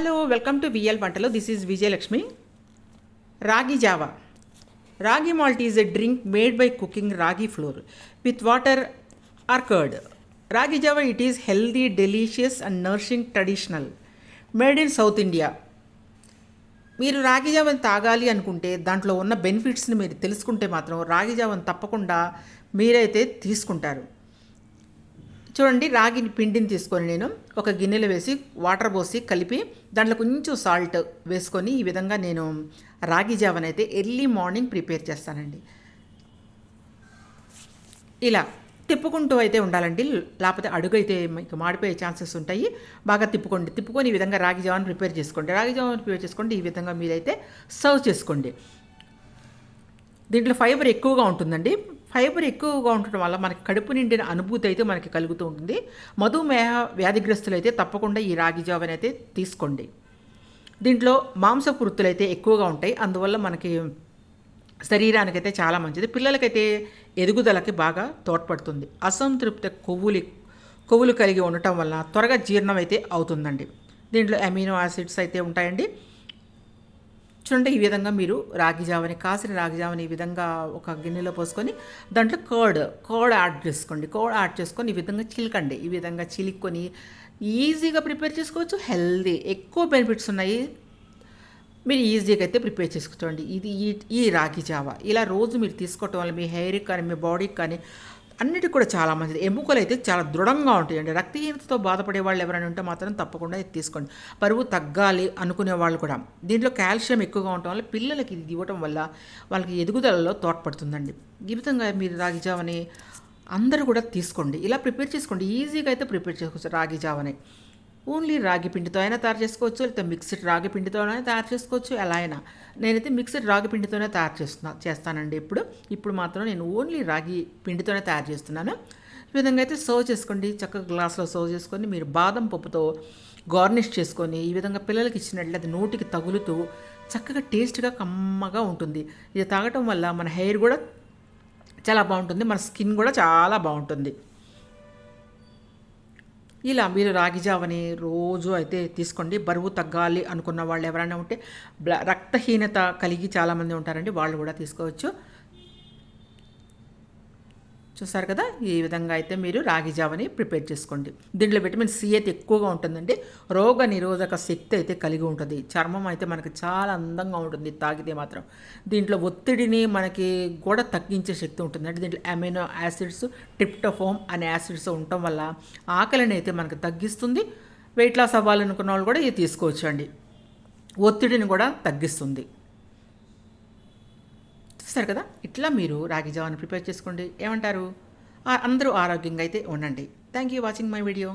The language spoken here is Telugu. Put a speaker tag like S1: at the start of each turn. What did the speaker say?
S1: హలో వెల్కమ్ టు విఎల్ వంటలో this is Vijayalakshmi ragi java ragi malt is a drink made by cooking ragi flour with water or curd ragi java it is healthy delicious and nourishing traditional made in South India మీరు రాగి జావని తాగాలి అనుకుంటే దాంట్లో ఉన్న బెనిఫిట్స్ని మీరు తెలుసుకుంటే మాత్రం రాగి జావని తప్పకుండా మీరైతే తీసుకుంటారు. చూడండి రాగి పిండిని తీసుకొని నేను ఒక గిన్నెలో వేసి వాటర్ పోసి కలిపి దాంట్లో కొంచెం సాల్ట్ వేసుకొని ఈ విధంగా నేను రాగి జావని అయితే ఎర్లీ మార్నింగ్ ప్రిపేర్ చేస్తానండి. ఇలా తిప్పుకుంటూ అయితే ఉండాలండి. లేకపోతే అడుగు అయితే మీకు మాడిపోయే ఛాన్సెస్ ఉంటాయి. బాగా తిప్పుకోండి. తిప్పుకొని ఈ విధంగా రాగి జావని ప్రిపేర్ చేసుకోండి. రాగి జావని ప్రిపేర్ చేసుకోండి ఈ విధంగా మీరైతే సర్వ్ చేసుకోండి. దీంట్లో ఫైబర్ ఎక్కువగా ఉంటుందండి. ఫైబర్ ఎక్కువగా ఉండటం వల్ల మనకి కడుపు నిండిన అనుభూతి అయితే మనకి కలుగుతూ ఉంటుంది. మధుమేహ వ్యాధిగ్రస్తులు అయితే తప్పకుండా ఈ రాగి జావని అయితే తీసుకోండి. దీంట్లో మాంసపు అయితే ఎక్కువగా ఉంటాయి. అందువల్ల మనకి శరీరానికైతే చాలా మంచిది. పిల్లలకైతే ఎదుగుదలకి బాగా తోడ్పడుతుంది. అసంతృప్త కొవ్వులు కొవ్వులు కలిగి ఉండటం వల్ల త్వరగా జీర్ణం అయితే అవుతుందండి. దీంట్లో అమీనో యాసిడ్స్ అయితే ఉంటాయండి. చూడండి ఈ విధంగా మీరు రాగి జావని కాసిన రాగి జావని ఈ విధంగా ఒక గిన్నెలో పోసుకొని దాంట్లో కర్డ్ కర్డ్ యాడ్ చేసుకోండి. కర్డ్ యాడ్ చేసుకొని ఈ విధంగా చిలకండి. ఈ విధంగా చిలుక్కొని ఈజీగా ప్రిపేర్ చేసుకోవచ్చు. హెల్దీ. ఎక్కువ బెనిఫిట్స్ ఉన్నాయి. మీరు ఈజీగా అయితే ప్రిపేర్ చేసుకోండి ఇది ఈ ఈ రాగి జావ. ఇలా రోజు మీరు తీసుకోవటం వల్ల మీ హెయిర్కి కానీ మీ బాడీకి కానీ అన్నిటి కూడా చాలా మంచిది. ఎముకలు అయితే చాలా దృఢంగా ఉంటాయండి. రక్తహీనతతో బాధపడే వాళ్ళు ఎవరైనా ఉంటే మాత్రం తప్పకుండా ఇది తీసుకోండి. పరువు తగ్గాలి అనుకునే వాళ్ళు కూడా. దీంట్లో కాల్షియం ఎక్కువగా ఉండటం వల్ల పిల్లలకి ఇది ఇవ్వటం వల్ల వాళ్ళకి ఎదుగుదలలో తోడ్పడుతుందండి. ఈ విధంగా మీరు రాగిజావని అందరూ కూడా తీసుకోండి. ఇలా ప్రిపేర్ చేసుకోండి. ఈజీగా అయితే ప్రిపేర్ చేసుకోవచ్చు రాగి జావని. ఓన్లీ రాగి పిండితో అయినా తయారు చేసుకోవచ్చు లేకపోతే మిక్స్డ్ రాగి పిండితో తయారు చేసుకోవచ్చు ఎలా అయినా. నేనైతే మిక్స్డ్ రాగి పిండితోనే తయారు చేస్తున్నా చేస్తానండి ఇప్పుడు. ఇప్పుడు మాత్రం నేను ఓన్లీ రాగి పిండితోనే తయారు చేస్తున్నాను. ఈ విధంగా అయితే సర్వ్ చేసుకోండి చక్కగా గ్లాస్లో సర్వ్ చేసుకొని మీరు బాదం పప్పుతో గార్నిష్ చేసుకొని ఈ విధంగా పిల్లలకి ఇచ్చినట్లయితే నోటికి తగులుతూ చక్కగా టేస్ట్గా కమ్మగా ఉంటుంది. ఇది తాగటం వల్ల మన హెయిర్ కూడా చాలా బాగుంటుంది మన స్కిన్ కూడా చాలా బాగుంటుంది. ఇలా మీరు రాగిజావని రోజు అయితే తీసుకోండి. బరువు తగ్గాలి అనుకున్న వాళ్ళు ఎవరైనా ఉంటే రక్తహీనత కలిగి చాలామంది ఉంటారండి. వాళ్ళు కూడా తీసుకోవచ్చు. చూసారు కదా? ఈ విధంగా అయితే మీరు రాగి జావని ప్రిపేర్ చేసుకోండి. దీంట్లో విటమిన్ సి అయితే ఎక్కువగా ఉంటుందండి. రోగ నిరోధక శక్తి అయితే కలిగి ఉంటుంది. చర్మం అయితే మనకి చాలా అందంగా ఉంటుంది. తాగితే మాత్రం దీంట్లో ఒత్తిడిని మనకి కూడా తగ్గించే శక్తి ఉంటుందండి దీంట్లో అమినో యాసిడ్స్ ట్రిప్టోఫోమ్ అనే యాసిడ్స్ ఉండటం వల్ల ఆకలిని అయితే మనకు తగ్గిస్తుంది. వెయిట్ లాస్ అవ్వాలనుకున్న వాళ్ళు కూడా ఇది తీసుకోవచ్చు అండి ఒత్తిడిని కూడా తగ్గిస్తుంది. చూస్తారు కదా? ఇట్లా మీరు రాగి జావాన్ని ప్రిపేర్ చేసుకోండి. ఏమంటారు? అందరూ ఆరోగ్యంగా అయితే ఉండండి. Thank you watching my video